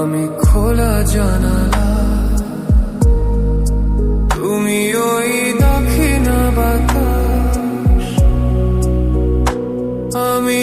আমি খোলা জানালা। তুমি ওই দক্ষিণ বাতাস। আমি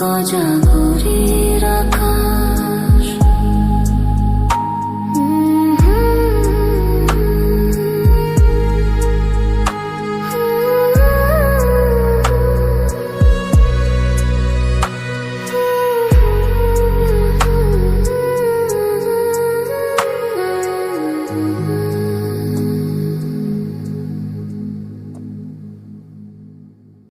꺼져 우리